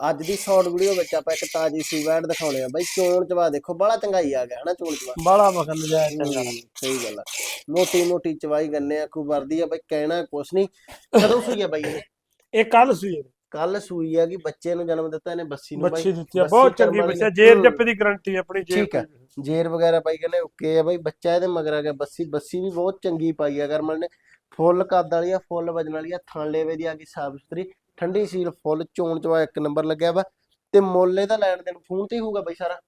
ਅੱਜ ਦੀ short video ਵਿੱਚ ਆਪਾਂ ਇੱਕ ਤਾਜੀ ਸੀ ਵੈਡ ਦਿਖਾਉਣੇ ਆ। ਬਾਈ ਚੋਣ ਚਵਾ ਦੇਖੋ ਬੜਾ ਚੰਗਾਈ ਆ ਗਿਆ ਹਨਾ ਚੋਣ ਚਵਾ। ਬਾਲਾ ਮਖਨ ਜਾਇ ਚੰਗਾ ਸਹੀ ਗੱਲ ਆ। ਮੋਟੀ ਮੋਟੀ ਚਵਾਈ ਗੰਨੇ ਆ ਕੋਈ ਵਰਦੀ ਆ ਬਾਈ ਕਹਿਣਾ ਕੁਛ ਨਹੀਂ ਕਦੋਂ ਸੂਈ ਆ ਬਾਈ ਇਹ? ਇਹ ਕੱਲ ਸੂਈ ਕੱਲ ਸੂਈ ਆ ਕਿ ਬੱਚੇ ਨੂੰ ਜਨਮ ਦਿੱਤਾ ਇਹਨੇ ਬੱਸੀ ਨੂੰ ਬਾਈ ਬੱਚੀ ਦਿੱਤੀ ਆ ਬਹੁਤ ਚੰਗੀ ਬੱਚਾ ਆ। ਜੇਰ। ਜੱਪੇ ਦੀ ਗਰੰਟੀ ਆਪਣੀ ਜੇਰ ਠੀਕ ਆ। ਜੇਰ ਵਗੈਰਾ ਪਾਈ ਕਹਿੰਦੇ ਓਕੇ ਆ ਬਾਈ ਬੱਚਾ ਇਹਦੇ ਮਗਰ ਆ ਗਿਆ ਬੱਸੀ ਬੱਸੀ ਵੀ ਬਹੁਤ ਚੰਗੀ ਪਾਈ ਆ ਕਰਮਲ ਨੇ। ਫੁੱਲ ਕੱਦ ਵਾਲੀ ਆ ਫੁੱਲ ਵਜਨ ਵਾਲੀ ਆ ਥਣ ਲੇਵੇ ਦੀ ਆ ਗਈ ਸਾਫ਼ ਸੁਥਰੀ ਠੰਡੀ ਸੀਲ ਫੁੱਲ ਚੋਣ ਚਵਾ ਇੱਕ ਨੰਬਰ ਲੱਗਿਆ ਵਾ ਤੇ ਮੁੱਲ ਇਹਦਾ ਲੈਣ ਦੇਣ ਫੋਨ ਤੇ ਹੀ ਹੋਊਗਾ ਬਾਈ ਸਾਰਾ?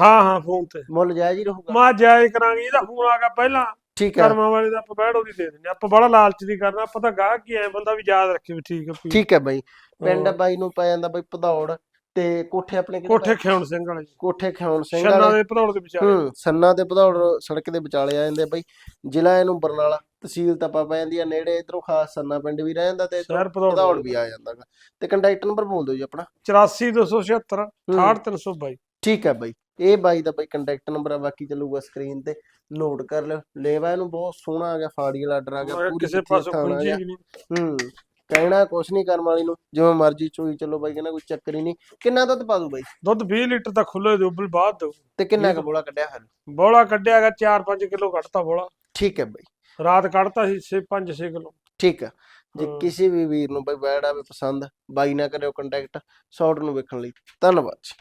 ਹਾਂ ਹਾਂ ਫੋਨ ਤੇ। ਮੁੱਲ ਜਾਇਜ਼ ਹੀ ਰਹੂਗਾ? ਮਾ ਜਾਇ ਕਰਾਂਗੇ ਇਹਦਾ ਫੋਨ ਆ ਗਿਆ ਪਹਿਲਾਂ। ਠੀਕ ਹੈ। ਕਰਮਾਂ ਵਾਲੇ ਦਾ ਆਪਾਂ ਬੈਠ ਉਹਦੀ ਦੇ ਦਿੰਦੇ ਆਪਾਂ ਬੜਾ ਲਾਲਚ ਨਹੀਂ ਕਰਨਾ ਆਪਾਂ ਤਾਂ ਗਾਹਕ ਹੀ ਐ ਬੰਦਾ ਵੀ ਯਾਦ ਰੱਖੇ ਵੀ ਠੀਕ ਵੀ ਠੀਕ ਹੈ ਬਾਈ। ਪਿੰਡ ਹਾਂ। ਬਾਈ ਨੂੰ ਪੈ ਜਾਂਦਾ ਬਾਈ ਭਦੌੜ ਤੇ ਕੋਠੇ ਆਪਣੇ ਕਿਹੜੇ ਕੋਠੇ? ਖਿਆਉਣ ਸਿੰਘ ਵਾਲੇ ਜੀ। ਕੋਠੇ ਖਿਆਉਣ ਸਿੰਘ ਵਾਲੇ। ਦੇ ਭਦੌੜ ਦੇ ਵਿਚਾਲੇ। ਹੂੰ ਸੰਨਾ ਤੇ ਭਦੌੜ ਸੜਕ ਦੇ ਵਿਚਾਲੇ ਆ ਜਾਂਦੇ ਬਾਈ। ਜ਼ਿਲ੍ਹਾ ਇਹਨੂੰ ਬਰਨਾਲਾ। ਤਹਿਸੀਲ ਤਪਾ ਪੈ ਜਾਂਦੀ ਆ ਨੇੜੇ ਇਧਰੋਂ ਖਾਸ ਸੰਨਾ ਪਿੰਡ ਵੀ ਰਹਿ ਜਾਂਦਾ ਤੇ ਸ਼ਹਿਰ ਭਦੌੜ ਭਦੌੜ ਵੀ ਆ ਜਾਂਦਾਗਾ ਤੇ ਕੰਟੈਕਟ ਨੰਬਰ ਬੋਲ ਦਿਓ ਜੀ ਆਪਣਾ। 84276 ਹੂੰ। 68322 ਠੀਕ ਹੈ ਬਾਈ। ਇਹ ਬਾਈ ਦਾ ਬਾਈ ਕੰਟੈਕਟ ਨੰਬਰ ਆ ਬਾਕੀ ਚੱਲੂਗਾ ਸਕਰੀਨ ਤੇ। ਨੋਟ ਕਰ ਲਿਓ। ਲੇਵਾ ਇਹਨੂੰ ਬਹੁਤ ਸੋਹਣਾ ਆ ਗਿਆ ਫਾੜੀ ਵਾਲਾ ਆਰਡਰ ਆ ਗਿਆ ਪੂਰੀ ਕਿਸੇ ਪਾਸੋਂ ਆ ਕੁੰਜੀ ਗਿਆ। ਨਹੀਂ। ਹੂੰ ਕਹਿਣਾ ਕੁਛ ਨਹੀਂ ਕਰਮ ਵਾਲੀ ਨੂੰ ਜਿਵੇਂ ਮਰਜ਼ੀ ਚੋਈ ਚੱਲੋ ਬਾਈ ਕਹਿੰਦਾ ਕੋਈ ਚੱਕਰ ਹੀ ਨਹੀਂ। ਕਿੰਨਾ ਦੁੱਧ ਪਾ ਦੂ ਬਾਈ? ਦੁੱਧ 20 ਲੀਟਰ ਤਾਂ ਖੁੱਲੇ ਦੇ ਉੱਬਲ ਬਾਅਦ ਦੋ ਤੇ ਕਿੰਨਾ ਕੁ ਬੋਲਾ ਕੱਢਿਆ ਫਿਰ? ਬੋਲਾ ਕੱਢਿਆਗਾ 4-5 ਕਿਲੋ ਕੱਢਤਾ ਬੋਲਾ। ਠੀਕ ਹੈ ਬਾਈ। ਰਾਤ ਕੱਢਤਾ ਸੀ 5-6 ਕਿਲੋ। ਠੀਕ ਹੈ ਜੇ। ਕਿਸੇ ਵੀ ਵੀਰ ਨੂੰ ਬਾਈ ਬੈਡ ਆਵੇ ਪਸੰਦ ਬਾਈ ਨਾ ਕਰਿਓ ਕੰਟੈਕਟ ਸ਼ਾਰਟ ਨੂੰ ਵੇਖਣ ਲਈ। ਧੰਨਵਾਦ ਜੀ।